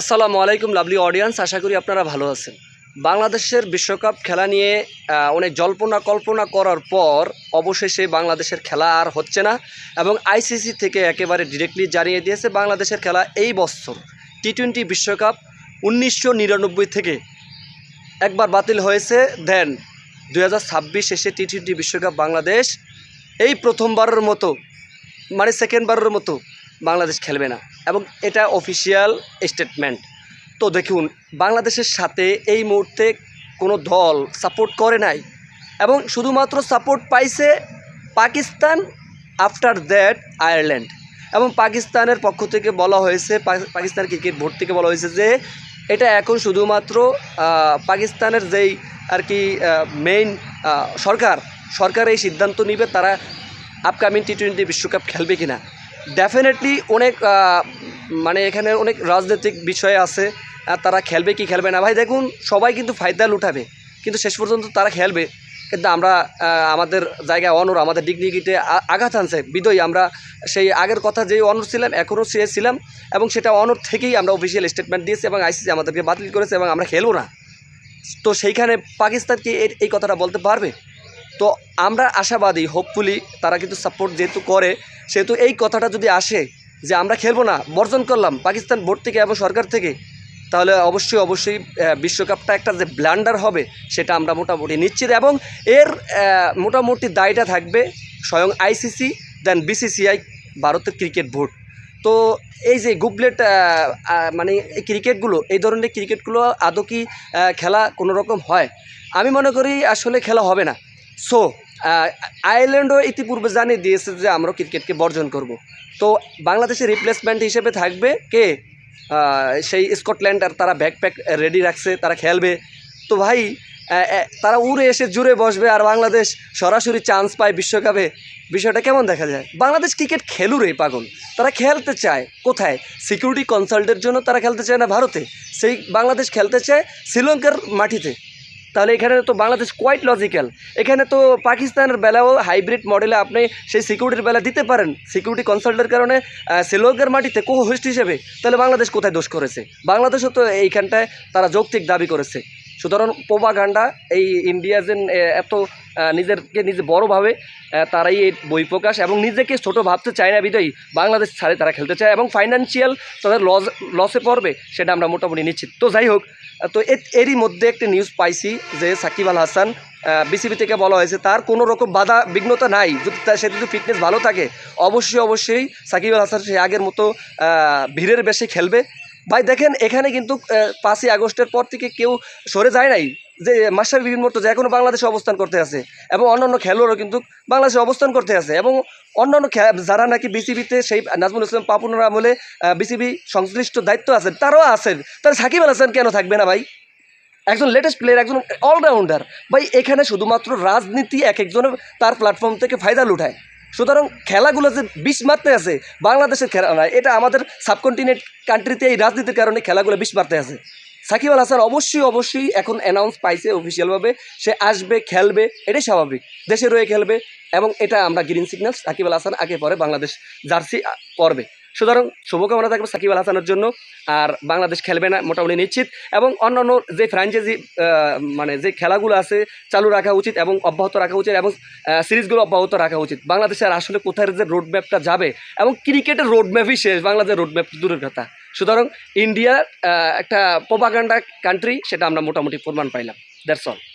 আসসালামু আলাইকুম lovely audience আশা করি আপনারা ভালো আছেন। বাংলাদেশের বিশ্বকাপ খেলা নিয়ে অনেক জল্পনা কল্পনা করার পর অবশেষে বাংলাদেশের খেলা আর হচ্ছে না এবং আইসিসি থেকে একেবারে ডিরেক্টলি জানিয়ে দিয়েছে বাংলাদেশের খেলা এই বছর। টি টোয়েন্টি বিশ্বকাপ উনিশশো নিরানব্বই থেকে একবার বাতিল হয়েছে দেন দু হাজার ছাব্বিশ এসে টি টোয়েন্টি বিশ্বকাপ বাংলাদেশ এই প্রথমবারের মতো মানে সেকেন্ডবারের মতো বাংলাদেশ খেলবে না। এবং এটা অফিসিয়াল স্টেটমেন্ট তো দেখুন, বাংলাদেশের সাথে এই মুহূর্তে কোনো দল সাপোর্ট করে নাই। এবং শুধুমাত্র সাপোর্ট পাইছে পাকিস্তান আফটার দ্যাট আয়ারল্যান্ড এবং পাকিস্তানের পক্ষ থেকে বলা হয়েছে পাকিস্তান ক্রিকেট বোর্ড থেকে বলা হয়েছে যে, এটা এখন শুধুমাত্র পাকিস্তানের যেই আর কি মেইন সরকার সরকার এই সিদ্ধান্ত নিবে তারা আপকামিং টি টোয়েন্টি বিশ্বকাপ খেলবে কিনা। ডেফিনেটলি অনেক মানে এখানে অনেক রাজনৈতিক বিষয় আছে। আর তারা খেলবে কি খেলবে না? ভাই, দেখুন, সবাই কিন্তু ফায়দা লুটাবে। কিন্তু শেষ পর্যন্ত তারা খেলবে। কিন্তু আমরা আমাদের জায়গায় অনর, আমাদের ডিগনিটিতে আঘাত আনছে। বিদয়, আমরা সেই আগের কথা যেই অনর ছিলাম এখনও সে ছিলাম। এবং সেটা অনর থেকেই আমরা অফিসিয়াল স্টেটমেন্ট দিয়েছি এবং আইসিসি আমাদেরকে বাতিল করেছে এবং আমরা খেলব না। তো সেইখানে পাকিস্তান কি এই কথাটা বলতে পারবে? তো আমরা আশাবাদী হোপফুলি তারা কিন্তু সাপোর্ট যেহেতু করে, সেহেতু এই কথাটা যদি আসে যে আমরা খেলব না, বর্জন করলাম পাকিস্তান বোর্ড থেকে এবং সরকার থেকে, তাহলে অবশ্যই অবশ্যই বিশ্বকাপটা একটা যে ব্ল্যান্ডার হবে, সেটা আমরা মোটামুটি নিশ্চিত এবং এর মোটামুটি দায়টা থাকবে স্বয়ং আইসিসি দেন বিসিসিআই ভারতের ক্রিকেট বোর্ড তো এই যে গুবলেট মানে এই ক্রিকেটগুলো এই ধরনের ক্রিকেটগুলো আদৌ কি খেলা কোনো রকম হয়? আমি মনে করি আসলে খেলা হবে না। সো আয়ারল্যান্ডও ইতিপূর্বে জানিয়ে দিয়েছে যে আমরা ক্রিকেটকে বর্জন করব। তো বাংলাদেশের রিপ্লেসমেন্ট হিসেবে থাকবে কে? সেই স্কটল্যান্ড আর তারা ব্যাকপ্যাক রেডি রাখছে, তারা খেলবে। তো ভাই তারা উড়ে এসে জুড়ে বসবে আর বাংলাদেশ সরাসরি চান্স পায় বিশ্বকাপে। বিষয়টা কেমন দেখা যায়? বাংলাদেশ ক্রিকেট খেলুরে পাগল। তারা খেলতে চায়। কোথায়? সিকিউরিটি কনসাল্টের জন্য তারা খেলতে চায় না ভারতে? সেই বাংলাদেশ খেলতে চায় শ্রীলঙ্কার মাটিতে। তাহলে এখানে তো বাংলাদেশ কোয়াইট লজিক্যাল এখানে তো পাকিস্তানের বেলাও হাইব্রিড মডেলে আপনি সেই সিকিউরিটির বেলা দিতে পারেন। সিকিউরিটি কনসাল্টের কারণে শ্রীলঙ্কার মাটিতে কো হোস্ট হিসেবে। তাহলে বাংলাদেশ কোথায় দোষ করেছে? বাংলাদেশও তো এইখানটায় তারা যৌক্তিক দাবি করেছে। সুতরাং পোবাগান্ডা এই ইন্ডিয়াজেন এত নিজেরকে নিজে বড় ভাবে তারাই এই বই প্রকাশ এবং নিজেকে ছোট ভাবতে চায় না বিদয়ী বাংলাদেশ ছাড়ে তারা খেলতে চায় এবং ফাইন্যান্সিয়াল তাদের লস লসে পড়বে, সেটা আমরা মোটামুটি নিশ্চিত। তো যাই হোক তো এরই মধ্যে একটি নিউজ পাইছি যে সাকিব আল হাসান বিসিবি থেকে বলা হয়েছে তার কোনো রকম বাধা বিঘ্নতা নাই। যদি তার সে যদি ফিটনেস ভালো থাকে, অবশ্যই অবশ্যই সাকিব আল হাসান সে আগের মতো ভিড়ের বেশে খেলবে। ভাই, দেখেন, এখানে কিন্তু পাঁচই আগস্টের পর থেকে কেউ সরে যায় নাই। যে মাস্টার বিভিন্ন মতো যে এখনও বাংলাদেশে অবস্থান করতে আছে এবং অন্যান্য খেলোয়াড়ও কিন্তু বাংলাদেশে অবস্থান করতে আছে এবং অন্যান্য যারা নাকি বিসিবিতে সেই নাজমুল ইসলাম পাপুনের আমলে বিসিবি সংশ্লিষ্ট দায়িত্ব আছেন, তারাও আছেন। তাহলে সাকিব আল হাসান কেন থাকবে না ভাই? একজন লেটেস্ট প্লেয়ার একজন অলরাউন্ডার ভাই, এখানে শুধুমাত্র রাজনীতি এক একজনের তার প্ল্যাটফর্ম থেকে ফায়দা লুঠায় সুতরাং খেলাগুলো যে বিষ মারতে আছে, বাংলাদেশের খেলা নয় এটা আমাদের সাবকন্টিনেন্ট কান্ট্রিতে এই রাজনীতির কারণে খেলাগুলো বিষ মারতে আছে। সাকিব আল হাসান অবশ্যই অবশ্যই এখন অ্যানাউন্স পাইছে অফিসিয়ালভাবে সে আসবে, খেলবে, এটাই স্বাভাবিক। দেশে রয়ে খেলবে, এবং এটা আমরা গ্রিন সিগন্যাল সাকিব আল হাসান আগে পরে বাংলাদেশ জার্সি পরবে। সুতরাং শুভকামনা থাকবে সাকিব আল হাসানের জন্য, আর বাংলাদেশ খেলবে না, মোটামুটি নিশ্চিত। এবং অন্যান্য যে ফ্র্যাঞ্চাইজি মানে যে খেলাগুলো আছে, চালু রাখা উচিত এবং অব্যাহত রাখা উচিত এবং সিরিজগুলো অব্যাহত রাখা উচিত। বাংলাদেশের আসলে কোথায় যে রোড ম্যাপটা যাবে এবং ক্রিকেটের রোড ম্যাপই শেষ, বাংলাদেশের রোড ম্যাপ দূরের কথা। সুতরাং ইন্ডিয়া একটা প্রোপাগান্ডা কান্ট্রি সেটা আমরা মোটামুটি প্রমাণ পাইলাম। That's all